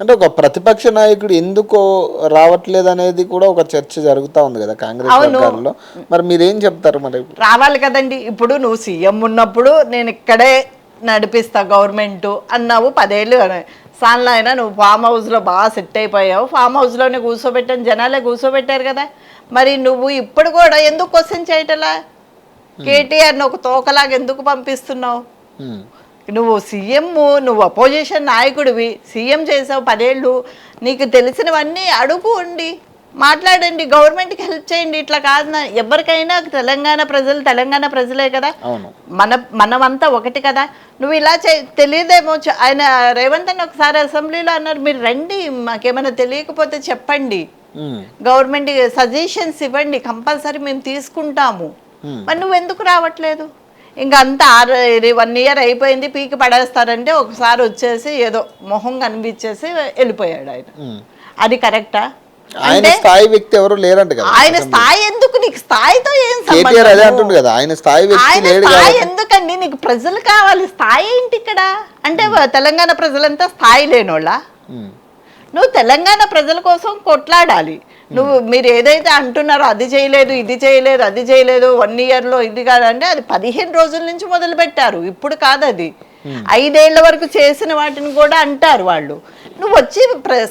అంటే ఒక ప్రతిపక్ష నాయకుడు ఎందుకో రావట్లేదు అనేది కూడా ఒక చర్చ జరుగుతా ఉంది కదా కాంగ్రెస్. వర్గాల్లో. మరి మీరేం చెప్తారు మరి? రావాలి కదండి. ఇప్పుడు నువ్వు సీఎం ఉన్నప్పుడు నేను ఇక్కడే నడిపిస్తా గవర్నమెంట్ అన్నావు పదేళ్ళు సాన్లో అయినా నువ్వు ఫామ్ హౌస్లో బాగా సెట్ అయిపోయావు. ఫామ్ హౌస్లోనే కూర్చోబెట్టాను జనాలే కూర్చోబెట్టారు కదా. మరి నువ్వు ఇప్పుడు కూడా ఎందుకు క్వశ్చన్ చేయటలా? కేటీఆర్ని ఒక తోకలాగా ఎందుకు పంపిస్తున్నావు? ఉమ్, నువ్వు సీఎం నువ్వు అపోజిషన్ నాయకుడివి సీఎం చేసావు పదేళ్ళు నీకు తెలిసినవన్నీ అడుగు ఉండి మాట్లాడండి గవర్నమెంట్కి హెల్ప్ చేయండి ఇట్లా కాదు నా- ఎవరికైనా తెలంగాణ ప్రజలు తెలంగాణ ప్రజలే కదా. మన మనమంతా ఒకటి కదా. నువ్వు ఇలా చే తెలియదేమో ఆయన రేవంత్ అని ఒకసారి అసెంబ్లీలో అన్నారు మీరు రండి మాకేమైనా తెలియకపోతే చెప్పండి. గవర్నమెంట్ సజెషన్స్ ఇవ్వండి కంపల్సరీ మేము తీసుకుంటాము. మరి నువ్వు ఎందుకు రావట్లేదు? ఇంకా అంతా ఆరు వన్ ఇయర్ అయిపోయింది పీకి పడేస్తారంటే ఒకసారి వచ్చేసి ఏదో మొహం కనిపించేసి వెళ్ళిపోయాడు ఆయన. అది కరెక్టా? ఆయన స్థాయి వ్యక్తి ఎవరు లేరంట కదా ఆయన స్థాయి ఎందుకు? నీకు స్థాయితో ఏం కేటీఆర్ అదే అంటుండు కదా ఆయన స్థాయి వ్యక్తి లేడు స్థాయి ఎందుకండి నీకు ప్రజలు కావాలి స్థాయి ఏంటి ఇక్కడ? అంటే తెలంగాణ ప్రజలంతా స్థాయి లేనోళ్ళ? నువ్వు తెలంగాణ ప్రజల కోసం కొట్లాడాలి. నువ్వు మీరు ఏదైతే అంటున్నారో అది చేయలేదు ఇది చేయలేదు అది చేయలేదు వన్ ఇయర్లో ఇది కాదంటే అది పదిహేను రోజుల నుంచి మొదలు పెట్టారు ఇప్పుడు కాదు అది ఐదేళ్ళ వరకు చేసిన వాటిని కూడా అంటారు వాళ్ళు. నువ్వు వచ్చి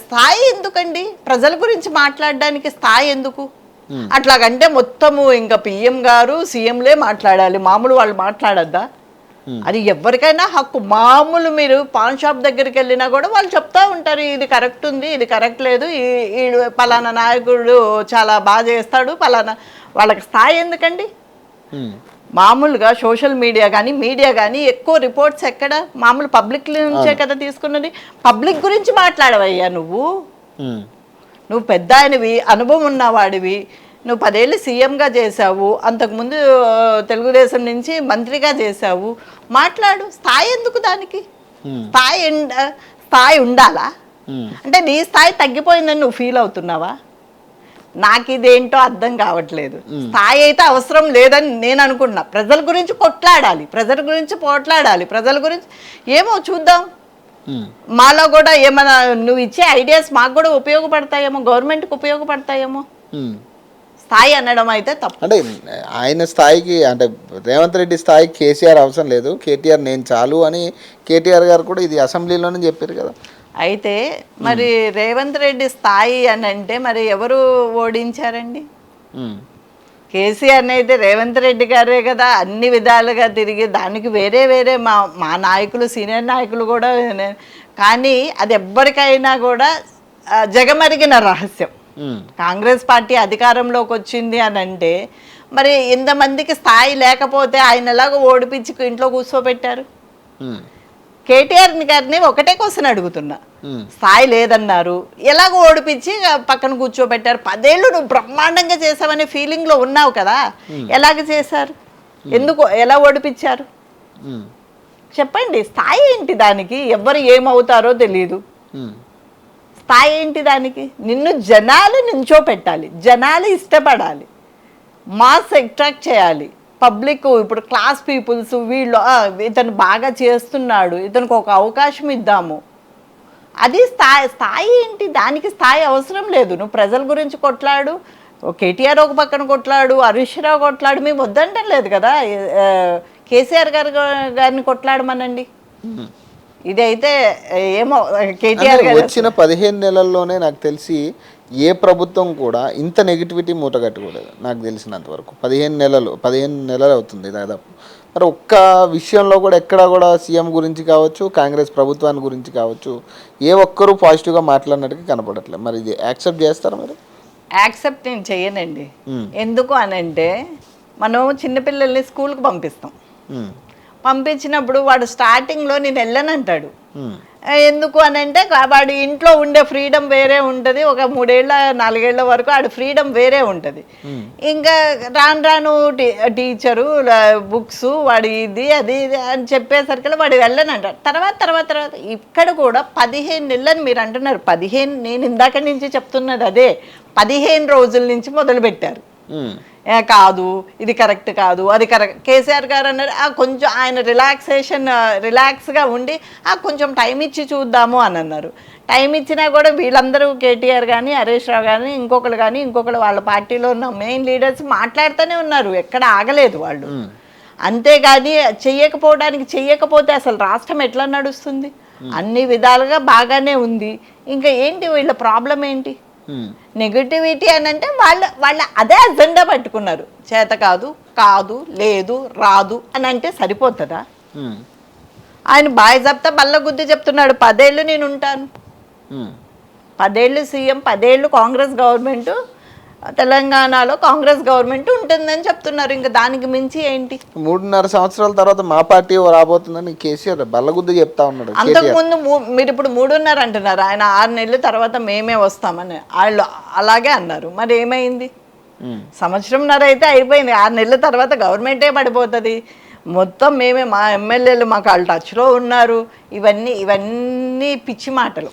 స్థాయి ఎందుకండి? ప్రజల గురించి మాట్లాడడానికి స్థాయి ఎందుకు? అట్లాగంటే మొత్తము ఇంకా పిఎం గారు సీఎంలే మాట్లాడాలి. మామూలు వాళ్ళు మాట్లాడద్దా? అది ఎవరికైనా హక్కు. మామూలు మీరు పాన్ షాప్ దగ్గరికి వెళ్ళినా కూడా వాళ్ళు చెప్తా ఉంటారు ఇది కరెక్ట్ ఉంది ఇది కరెక్ట్ లేదు ఈ- పలానా నాయకుడు చాలా బాగా చేస్తాడు పలానా వాళ్ళకి స్థాయి ఎందుకండి? ఉమ్, మామూలుగా సోషల్ మీడియా కానీ మీడియా కానీ ఎక్కువ రిపోర్ట్స్ ఎక్కడ? మామూలు పబ్లిక్ నుంచే కదా తీసుకున్నది. పబ్లిక్ గురించి మాట్లాడవయ్యా నువ్వు. ఉమ్, నువ్వు పెద్ద ఆయనవి అనుభవం ఉన్నవాడివి. నువ్వు పదేళ్ళు సీఎంగా చేశావు అంతకుముందు తెలుగుదేశం నుంచి మంత్రిగా చేశావు. మాట్లాడు స్థాయి ఎందుకు దానికి? స్థాయి స్థాయి ఉండాలా. అంటే నీ స్థాయి తగ్గిపోయిందని నువ్వు ఫీల్ అవుతున్నావా? నాకు ఇదేంటో అర్థం కావట్లేదు. స్థాయి అయితే అవసరం లేదని నేను అనుకుంటున్నా ప్రజల గురించి కొట్లాడాలి ప్రజల గురించి పోట్లాడాలి ప్రజల గురించి ఏమో చూద్దాం. మాలో కూడా ఏమైనా నువ్వు ఇచ్చే ఐడియాస్ మాకు కూడా ఉపయోగపడతాయేమో గవర్నమెంట్కి ఉపయోగపడతాయేమో. స్థాయి అనడం అయితే తప్పు. అంటే ఆయన స్థాయికి అంటే రేవంత్ రెడ్డి స్థాయికి కేసీఆర్ అవసరం లేదు. కేటీఆర్ నేను చాలు అని కేటీఆర్ గారు కూడా ఇది అసెంబ్లీలోనే చెప్పారు కదా. అయితే మరి రేవంత్ రెడ్డి స్థాయి అని అంటే మరి ఎవరు ఓడించారండి? కేసీఆర్ని అయితే రేవంత్ రెడ్డి గారే కదా అన్ని విధాలుగా తిరిగి దానికి వేరే వేరే మా మా నాయకులు సీనియర్ నాయకులు కూడా కానీ అది ఎవ్వరికైనా కూడా జగమరిగిన రహస్యం. కాంగ్రెస్ పార్టీ అధికారంలోకి వచ్చింది అని అంటే మరి ఇంతమందికి స్థాయి లేకపోతే ఆయన ఎలాగో ఓడిపించి ఇంట్లో కూర్చోబెట్టారు? కేటీఆర్ గారిని ఒకటే క్వశ్చన్ అడుగుతున్నా. స్థాయి లేదన్నారు. ఎలాగో ఓడిపించి పక్కన కూర్చోబెట్టారు. పదేళ్ళు నువ్వు బ్రహ్మాండంగా చేసావనే ఫీలింగ్లో ఉన్నావు కదా. ఎలాగ చేశారు? ఎందుకు? ఎలా ఓడిపించారు? చెప్పండి స్థాయి ఏంటి దానికి? ఎవరు ఏమవుతారో తెలియదు స్థాయి ఏంటి దానికి? నిన్ను జనాలు నించో పెట్టాలి జనాలు ఇష్టపడాలి మాస్ అట్రాక్ట్ చేయాలి. పబ్లిక్ ఇప్పుడు క్లాస్ పీపుల్స్ వీళ్ళు ఇతను బాగా చేస్తున్నాడు ఇతనికి ఒక అవకాశం ఇద్దాము. అది స్థాయి స్థాయి ఏంటి? దానికి స్థాయి అవసరం లేదు. నువ్వు ప్రజల గురించి కొట్లాడు ఓ కేటీఆర్ ఒక పక్కన కొట్లాడు హరీష్ రావు కొట్లాడు మేము వద్దంటం లేదు కదా? కేసీఆర్ గారు గారిని కొట్లాడమనండి. ఇదైతే ఏమో కేటీఆర్ వచ్చిన పదిహేను నెలల్లోనే నాకు తెలిసి ఏ ప్రభుత్వం కూడా ఇంత నెగిటివిటీ మూటగట్టుకోలేదు నాకు తెలిసినంత వరకు. పదిహేను నెలలు పదిహేను నెలలు అవుతుంది దాదాపు. మరి ఒక్క విషయంలో కూడా ఎక్కడ కూడా సీఎం గురించి కావచ్చు కాంగ్రెస్ ప్రభుత్వాన్ని గురించి కావచ్చు ఏ ఒక్కరూ పాజిటివ్గా మాట్లాడినట్టుగా కనపడట్లేదు. మరి ఇది యాక్సెప్ట్ చేస్తారా మరి? యాక్సెప్ట్ నేను చేయనండి. ఎందుకు అని అంటే మనం చిన్నపిల్లల్ని స్కూల్కి పంపిస్తాం. పంపించినప్పుడు వాడు స్టార్టింగ్లో నేను వెళ్ళనంటాడు. ఆ, ఎందుకు అని అంటే వాడి ఇంట్లో ఉండే ఫ్రీడమ్ వేరే ఉంటుంది. ఒక మూడేళ్ళ నాలుగేళ్ళ వరకు ఆడి ఫ్రీడమ్ వేరే ఉంటుంది. ఇంకా రాను రాను టీచరు బుక్స్ వాడి ఇది అది ఇది అని చెప్పేసరికి వాడు వెళ్ళనంటాడు తర్వాత తర్వాత తర్వాత ఇక్కడ కూడా పదిహేను నెలలని మీరు అంటున్నారు. పదిహేను నేను ఇందాక నుంచి చెప్తున్నది అదే. పదిహేను రోజుల నుంచి మొదలుపెట్టారు. ఏ కాదు ఇది కరెక్ట్ కాదు అది కరెక్ట్. కేసీఆర్ గారు అన్నారు "ఆ, కొంచెం ఆయన రిలాక్సేషన్ రిలాక్స్గా ఉండి "ఆ, కొంచెం టైం ఇచ్చి చూద్దాము అని అన్నారు. టైం ఇచ్చినా కూడా వీళ్ళందరూ కేటీఆర్ కానీ హరీష్ రావు కానీ ఇంకొకరు కానీ ఇంకొకరు వాళ్ళ పార్టీలో ఉన్న మెయిన్ లీడర్స్ మాట్లాడుతూనే ఉన్నారు. ఎక్కడ ఆగలేదు వాళ్ళు. అంతేగాని చెయ్యకపోవడానికి చెయ్యకపోతే అసలు రాష్ట్రం ఎట్లా నడుస్తుంది? అన్ని విధాలుగా బాగానే ఉంది. ఇంకా ఏంటి వీళ్ళ ప్రాబ్లం ఏంటి? నెగటివిటీ అని అంటే వాళ్ళ వాళ్ళ అదే అజెండా పట్టుకున్నారు. చేత కాదు కాదు లేదు రాదు అని అంటే సరిపోతుందా? ఉమ్, ఆయన బాయ్ చెప్తా బల్ల గుద్ది చెప్తున్నాడు పదేళ్ళు నేను ఉంటాను. ఉమ్. పదేళ్ళు సీఎం పదేళ్ళు కాంగ్రెస్ గవర్నమెంట్ తెలంగాణలో కాంగ్రెస్ గవర్నమెంట్ ఉంటుందని చెప్తున్నారు. ఇంకా దానికి మించి ఏంటి? మూడున్నర సంవత్సరాల తర్వాత మా పార్టీ రాబోతుందని కేసీఆర్ బల్లగుద్దు చెప్తా ఉన్నాడు అంతకుముందు మీరు ఇప్పుడు మూడున్నర అంటున్నారు. ఆయన ఆరు నెలల తర్వాత మేమే వస్తామని వాళ్ళు అలాగే అన్నారు. మరి ఏమైంది? సంవత్సరంన్నర అయితే అయిపోయింది. ఆరు నెలల తర్వాత గవర్నమెంటే పడిపోతుంది. మొత్తం మేమే మా ఎమ్మెల్యేలు మాకు వాళ్ళు టచ్లో ఉన్నారు. ఇవన్నీ ఇవన్నీ పిచ్చి మాటలు.